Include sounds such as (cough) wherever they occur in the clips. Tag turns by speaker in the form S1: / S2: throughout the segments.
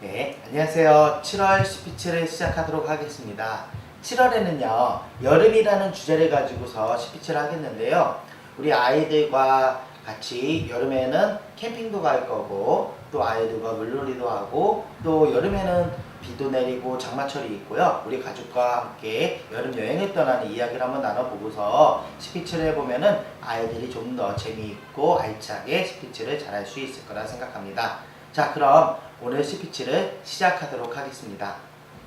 S1: 네, 안녕하세요. 7월 스피치를 시작하도록 하겠습니다. 7월에는요, 여름이라는 주제를 가지고서 스피치를 하겠는데요. 우리 아이들과 같이 여름에는 캠핑도 갈 거고, 또 아이들과 물놀이도 하고, 또 여름에는 비도 내리고 장마철이 있고요. 우리 가족과 함께 여름 여행을 떠나는 이야기를 한번 나눠보고서 스피치를 해보면은 아이들이 좀 더 재미있고 알차게 스피치를 잘할 수 있을 거라 생각합니다. 자, 그럼 오늘 스피치를 시작하도록 하겠습니다.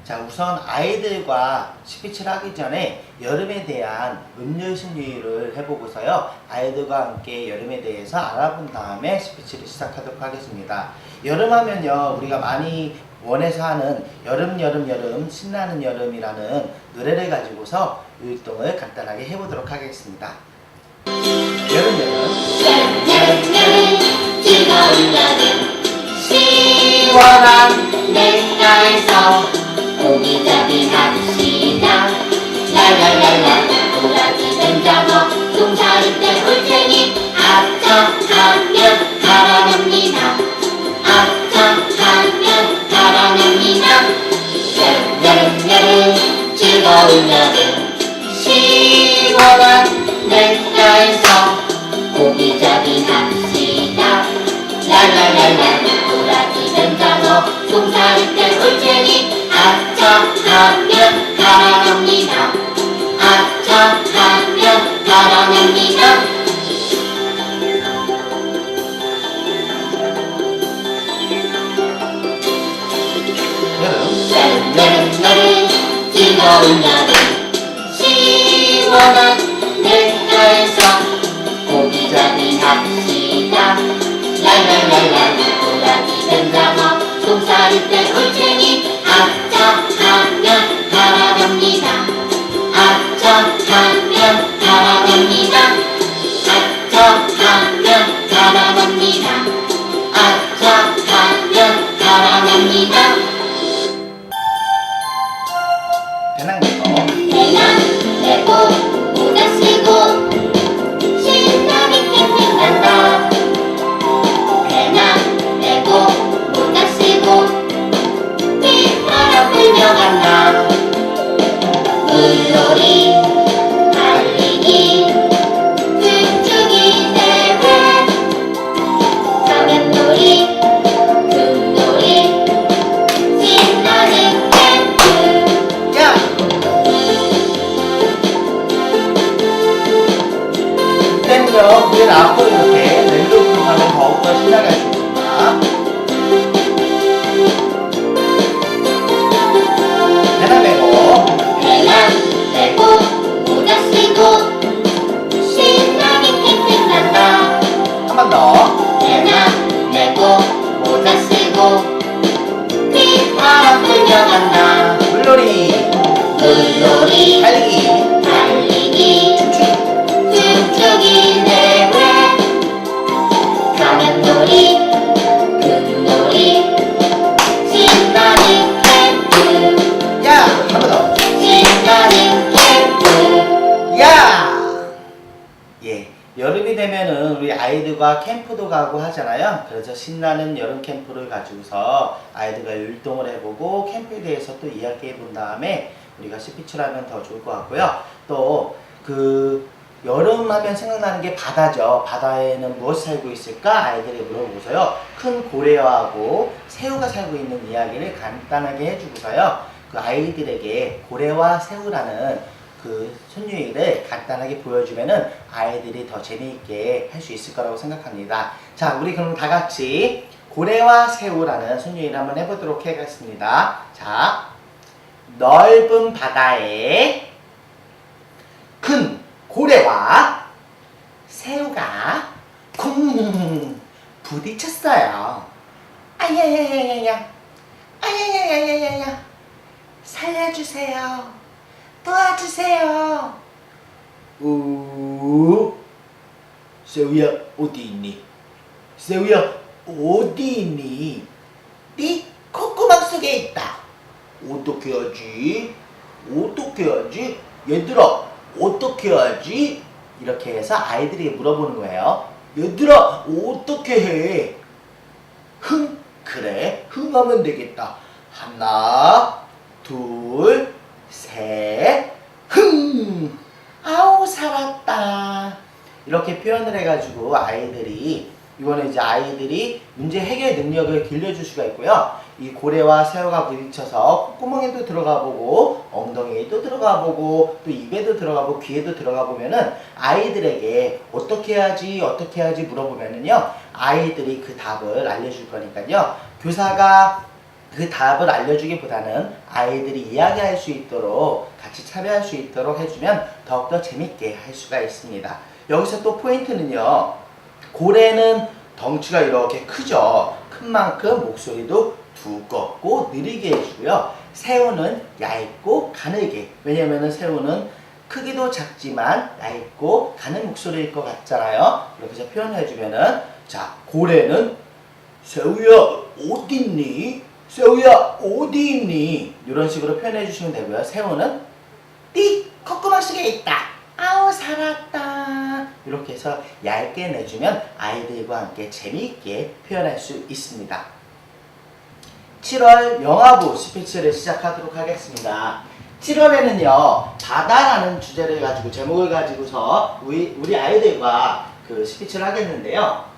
S1: 자, 우선 아이들과 스피치를 하기 전에 여름에 대한 음료 순위를 해보고서요. 아이들과 함께 여름에 대해서 알아본 다음에 스피치를 시작하도록 하겠습니다. 여름 하면요. 우리가 많이 원해서 하는 여름, 여름, 여름, 신나는 여름이라는 노래를 가지고서 율동을 간단하게 해보도록 하겠습니다. 여름, 여름.
S2: 여름 여름 즐거운 여 냇가에서 오기잡이 합시다. 랄랄랄라 도라지 뱀장어 똥살이 때 올테니 아차하면 달아납니다. 아차하면 달아납니다. 여름 여름 즐거운 여 즐
S1: 되면은 우리 아이들과 캠프도 가고 하잖아요. 그래서 신나는 여름 캠프를 가지고서 아이들과 율동을 해보고 캠프에 대해서 또 이야기해 본 다음에 우리가 스피치를 하면 더 좋을 것 같고요. 또 그 여름 하면 생각나는 게 바다죠. 바다에는 무엇이 살고 있을까? 아이들이 물어보고서요. 큰 고래하고 새우가 살고 있는 이야기를 간단하게 해주고서요. 그 아이들에게 고래와 새우라는 그 손유일을 간단하게 보여주면은 아이들이 더 재미있게 할 수 있을 거라고 생각합니다. 자, 우리 그럼 다 같이 고래와 새우라는 손유일 한번 해보도록 하겠습니다. 자, 넓은 바다에 큰 고래와 새우가 쿵 부딪혔어요. 아야야야야야, 아야야야야야야, 살려주세요. 도와주세요. 오, 새우야 어디 있니? 새우야 어디 있니? 네 콧구멍 속에 있다. 어떻게 하지? 어떻게 하지? 얘들아 어떻게 하지? 이렇게 해서 아이들이 물어보는 거예요. 얘들아 어떻게 해? 흥 그래 흥흥 하면 되겠다. 하나, 둘, 셋, 흥! 아우, 살았다. 이렇게 표현을 해가지고 아이들이, 이거는 이제 아이들이 문제 해결 능력을 길러줄 수가 있고요. 이 고래와 새우가 부딪혀서 콧구멍에도 들어가 보고, 엉덩이에도 들어가 보고, 또 입에도 들어가 보고, 귀에도 들어가 보면은 아이들에게 어떻게 해야지, 어떻게 해야지 물어보면은요, 아이들이 그 답을 알려줄 거니까요. 교사가 그 답을 알려주기보다는 아이들이 이야기할 수 있도록 같이 참여할 수 있도록 해주면 더욱더 재밌게 할 수가 있습니다. 여기서 또 포인트는요. 고래는 덩치가 이렇게 크죠. 큰 만큼 목소리도 두껍고 느리게 해주고요. 새우는 얇고 가늘게. 왜냐면은 새우는 크기도 작지만 얇고 가는 목소리일 것 같잖아요. 이렇게 표현해주면은 자 고래는 새우야 어딨니? 새우야 어디 있니? 이런 식으로 표현해 주시면 되고요. 새우는 띠 콧구멍 속에 있다. 아우 살았다. 이렇게 해서 얇게 내주면 아이들과 함께 재미있게 표현할 수 있습니다. 7월 영화부 스피치를 시작하도록 하겠습니다. 7월에는요 바다라는 주제를 가지고 제목을 가지고서 우리 우리 아이들과 그 스피치를 하겠는데요.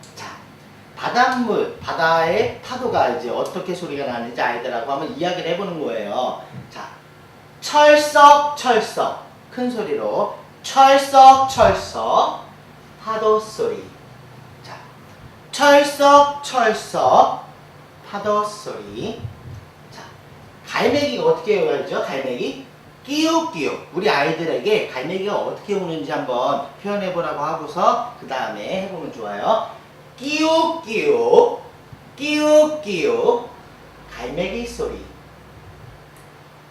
S1: 자 바닷물 바다의 파도가 이제 어떻게 소리가 나는지 아이들하고 한번 이야기를 해보는 거예요. 자 철썩 철썩 큰 소리로 철썩 철썩 파도 소리. 자 철썩 철썩 파도 소리. 자, 갈매기가 어떻게 외워야죠? 갈매기? 끼욱끼욱. 우리 아이들에게 갈매기가 어떻게 우는지 한번 표현해 보라고 하고서 그 다음에 해보면 좋아요. 끼욱끼욱, 끼욱끼욱, 갈매기 소리.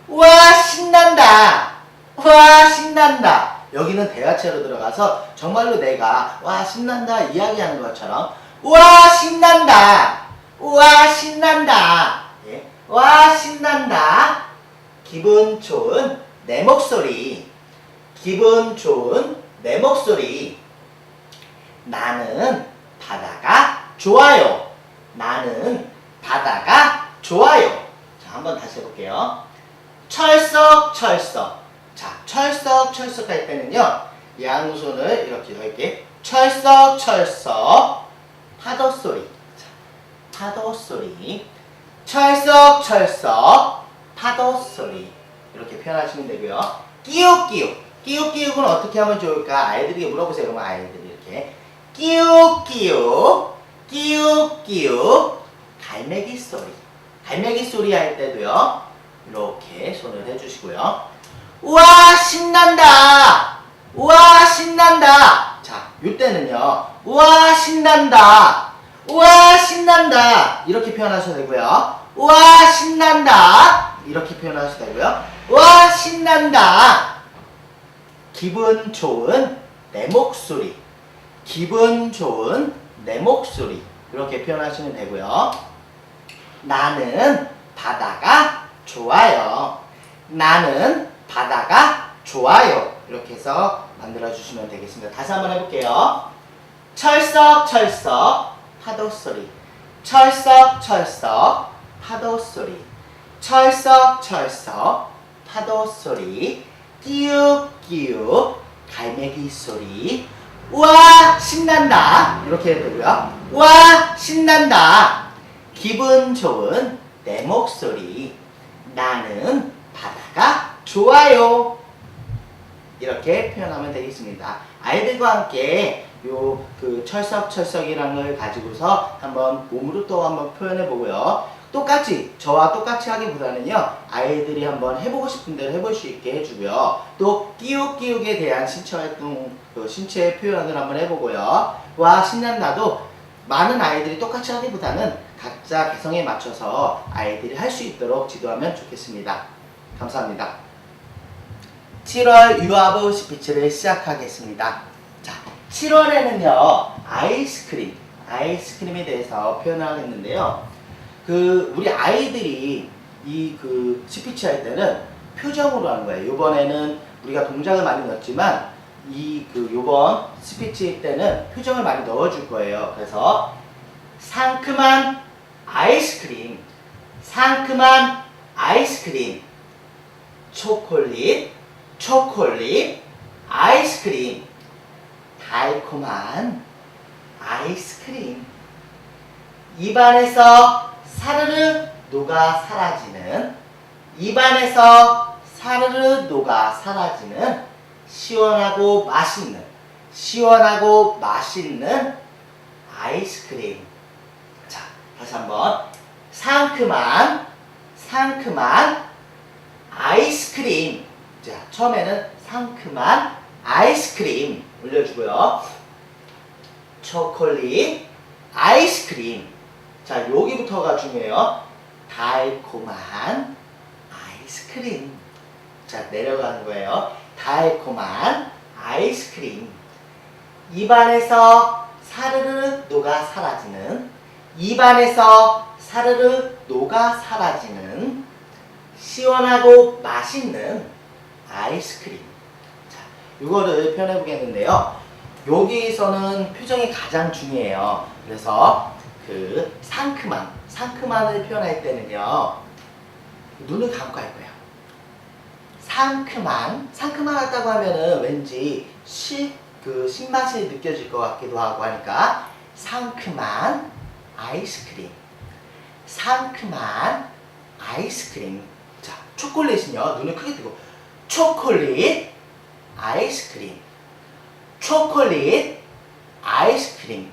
S1: 와, 신난다! 와, 신난다! 여기는 대화체로 들어가서 정말로 내가 와, 신난다 이야기하는 것처럼 와, 신난다! 와 신난다. 예. 와 신난다. 기분 좋은 내 목소리. 기분 좋은 내 목소리. 나는 바다가 좋아요. 나는 바다가 좋아요. 자, 한번 다시 해볼게요. 철썩 철썩. 자, 철썩 철썩 할 때는요. 양손을 이렇게 넓게 철썩 철썩 파도 소리. 파도 소리. 철썩 철썩 파도 소리. 이렇게 표현하시면 되고요. 끼욱끼욱. 끼욱끼욱은 어떻게 하면 좋을까? 아이들에게 물어보세요. 그러면 아이들이 이렇게 끼욱끼욱 끼욱끼욱 갈매기 소리. 갈매기 소리 할 때도요. 이렇게 손을 해주시고요. 우와 신난다. 우와 신난다. 자, 이때는요. 우와 신난다. 우와 신난다 이렇게 표현하셔도 되고요 우와 신난다 이렇게 표현하셔도 되고요 우와 신난다 기분 좋은 내 목소리 기분 좋은 내 목소리. 이렇게 표현하시면 되고요. 나는 바다가 좋아요. 나는 바다가 좋아요. 이렇게 해서 만들어 주시면 되겠습니다. 다시 한번 해볼게요. 철썩 철썩 파도 소리. 철썩 철썩 파도 소리. 철썩 철썩 파도 소리. 끼욱 끼욱 갈매기 소리 와 신난다. 이렇게 해도 되고요. 와 신난다. 기분 좋은 내 목소리. 나는 바다가 좋아요. 이렇게 표현하면 되겠습니다. 아이들과 함께 요 그 철썩철썩이라는 걸 가지고서 한번 몸으로 또 한번 표현해 보고요. 똑같이 저와 똑같이 하기보다는요 아이들이 한번 해보고 싶은 대로 해볼 수 있게 해주고요. 또 끼욱끼욱에 대한 신체 활동, 그 신체 표현을 한번 해보고요. 와 신난다도 많은 아이들이 똑같이 하기보다는 각자 개성에 맞춰서 아이들이 할 수 있도록 지도하면 좋겠습니다. 감사합니다. 7월 유아부 스피치를 시작하겠습니다. 자, 7월에는요, 아이스크림, 아이스크림에 대해서 표현을 하겠는데요. 그, 우리 아이들이 이 그 스피치 할 때는 표정으로 하는 거예요. 요번에는 우리가 동작을 많이 넣었지만, 이 그 요번 스피치 때는 표정을 많이 넣어줄 거예요. 그래서 상큼한 아이스크림, 상큼한 아이스크림, 초콜릿, 초콜릿, 아이스크림, 달콤한 아이스크림. 입안에서 사르르 녹아 사라지는 입안에서 사르르 녹아 사라지는 시원하고 맛있는 시원하고 맛있는 아이스크림. 자, 다시 한번 상큼한 상큼한 아이스크림. 자, 처음에는 상큼한 아이스크림 올려주고요. 초콜릿 아이스크림. 자, 여기부터가 중요해요. 달콤한 아이스크림. 자, 내려가는 거예요. 달콤한 아이스크림. 입안에서 사르르 녹아 사라지는 입안에서 사르르 녹아 사라지는 시원하고 맛있는 아이스크림. 자, 이거를 표현해 보겠는데요. 여기서는 표정이 가장 중요해요. 그래서 그 상큼한, 상큼한을 표현할 때는요. 눈을 감고 할 거예요. 상큼한, 상큼하다고 하면은 왠지 시, 그 신맛이 느껴질 것 같기도 하고 하니까 상큼한 아이스크림. 상큼한 아이스크림. 자, 초콜릿은요, 눈을 크게 뜨고, 초콜릿 아이스크림. 초콜릿 아이스크림.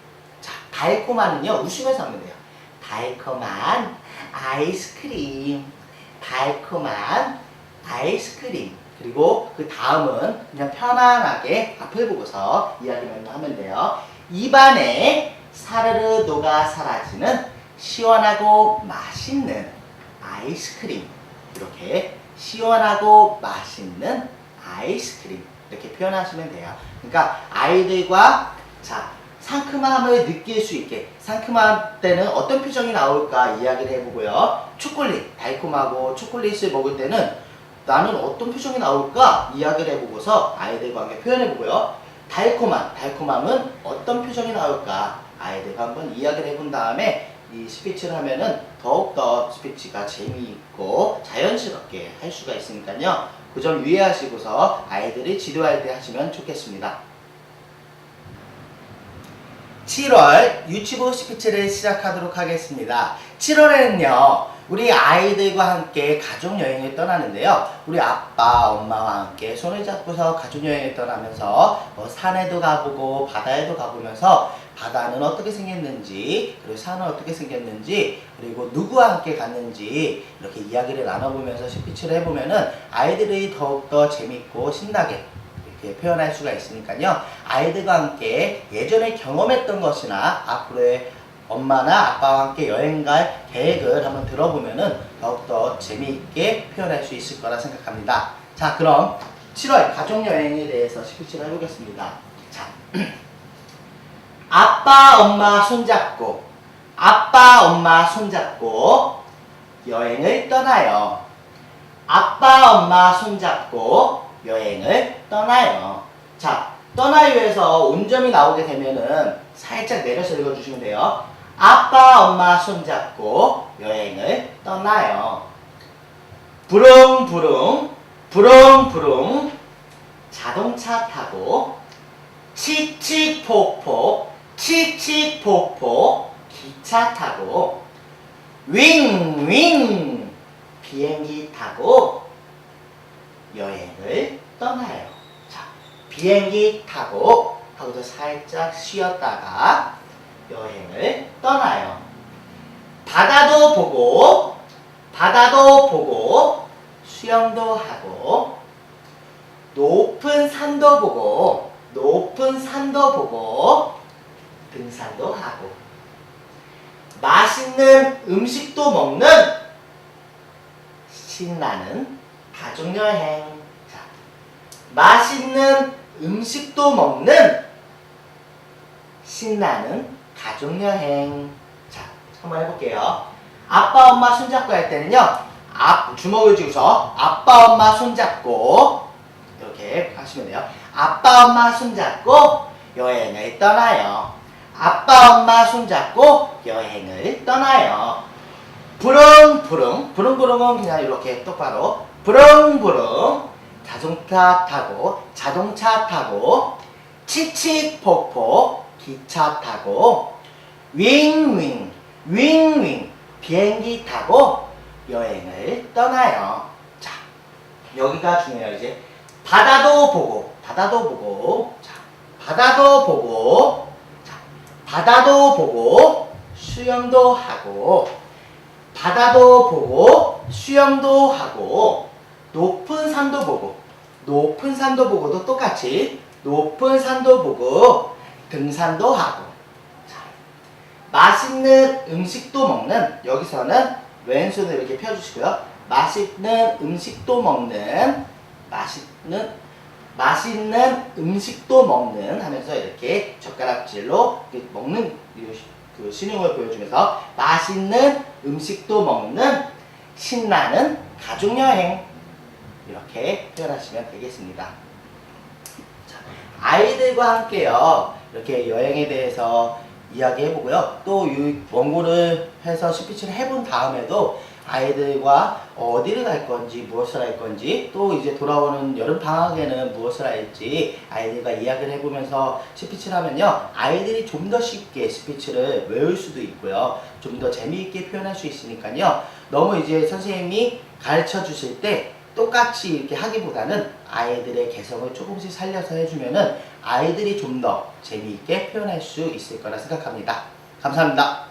S1: 자, 달콤한은요, 웃으면서 하면 돼요. 달콤한 아이스크림. 달콤한 아이스크림. 그리고 그 다음은 그냥 편안하게 앞을 보고서 이야기만 하면 돼요. 입안에 사르르 녹아 사라지는 시원하고 맛있는 아이스크림. 이렇게 시원하고 맛있는 아이스크림. 이렇게 표현하시면 돼요. 그러니까 아이들과 자 상큼함을 느낄 수 있게 상큼할 때는 어떤 표정이 나올까 이야기를 해보고요. 초콜릿 달콤하고 초콜릿을 먹을 때는 나는 어떤 표정이 나올까 이야기를 해보고서 아이들과 함께 표현해보고요. 달콤한 달콤함은 어떤 표정이 나올까 아이들과 한번 이야기를 해본 다음에 이 스피치를 하면은 더욱더 스피치가 재미있고 자연스럽게 할 수가 있으니까요. 그 점 유의하시고서 아이들이 지도할 때 하시면 좋겠습니다. 7월 유치부 스피치를 시작하도록 하겠습니다. 7월에는요, 우리 아이들과 함께 가족여행을 떠나는데요. 우리 아빠, 엄마와 함께 손을 잡고서 가족여행을 떠나면서 뭐 산에도 가보고 바다에도 가보면서 바다는 어떻게 생겼는지, 그리고 산은 어떻게 생겼는지, 그리고 누구와 함께 갔는지 이렇게 이야기를 나눠보면서 스피치를 해보면은 아이들이 더욱더 재밌고 신나게 표현할 수가 있으니까요. 아이들과 함께 예전에 경험했던 것이나 앞으로의 엄마나 아빠와 함께 여행 갈 계획을 한번 들어보면은 더욱더 재미있게 표현할 수 있을 거라 생각합니다. 자, 그럼 7월 가족여행에 대해서 스피치를 해보겠습니다. 자, (clears throat) 아빠, 엄마 손잡고, 아빠, 엄마 손잡고 여행을 떠나요. 아빠, 엄마 손잡고 여행을 떠나요. 자, 떠나요에서 온점이 나오게 되면은 살짝 내려서 읽어주시면 돼요. 아빠, 엄마 손잡고 여행을 떠나요. 부릉부릉, 부릉부릉, 자동차 타고, 칙칙폭폭, 칙칙폭폭, 기차 타고, 윙윙, 비행기 타고, 여행을 떠나요. 자, 비행기 타고 하고서 살짝 쉬었다가 여행을 떠나요. 바다도 보고, 바다도 보고, 수영도 하고, 높은 산도 보고, 높은 산도 보고, 등산도 하고, 맛있는 음식도 먹는 신나는 가족여행. 자, 맛있는 음식도 먹는 신나는 가족여행. 자, 한번 해볼게요. 아빠, 엄마 손잡고 할 때는요, 앞, 주먹을 쥐고서 아빠, 엄마 손잡고, 이렇게 하시면 돼요. 아빠, 엄마 손잡고 여행을 떠나요. 아빠, 엄마 손잡고 여행을 떠나요. 부릉부릉 부릉부릉은 그냥 이렇게 똑바로 부릉부릉 자동차 타고 자동차 타고 칙칙폭폭 기차 타고 윙윙 윙윙 비행기 타고 여행을 떠나요. 자 여기가 중요해요 이제. 바다도 보고 바다도 보고. 자 바다도 보고. 자 바다도 보고 수영도 하고 바다도 보고 수영도 하고 높은 산도 보고 높은 산도 보고도 똑같이 높은 산도 보고 등산도 하고. 자, 맛있는 음식도 먹는 여기서는 왼손을 이렇게 펴주시고요. 맛있는 음식도 먹는 맛있는 맛있는 음식도 먹는 하면서 이렇게 젓가락질로 먹는 이그 신용을 보여주면서 맛있는 음식도 먹는 신나는 가족여행 이렇게 표현하시면 되겠습니다. 자, 아이들과 함께요. 이렇게 여행에 대해서 이야기해보고요. 또 이 원고를 해서 스피치를 해본 다음에도 아이들과 어디를 갈 건지 무엇을 할 건지 또 이제 돌아오는 여름 방학에는 무엇을 할지 아이들과 이야기를 해보면서 스피치를 하면요. 아이들이 좀 더 쉽게 스피치를 외울 수도 있고요. 좀 더 재미있게 표현할 수 있으니까요. 너무 이제 선생님이 가르쳐 주실 때 똑같이 이렇게 하기보다는 아이들의 개성을 조금씩 살려서 해주면은 아이들이 좀 더 재미있게 표현할 수 있을 거라 생각합니다 감사합니다.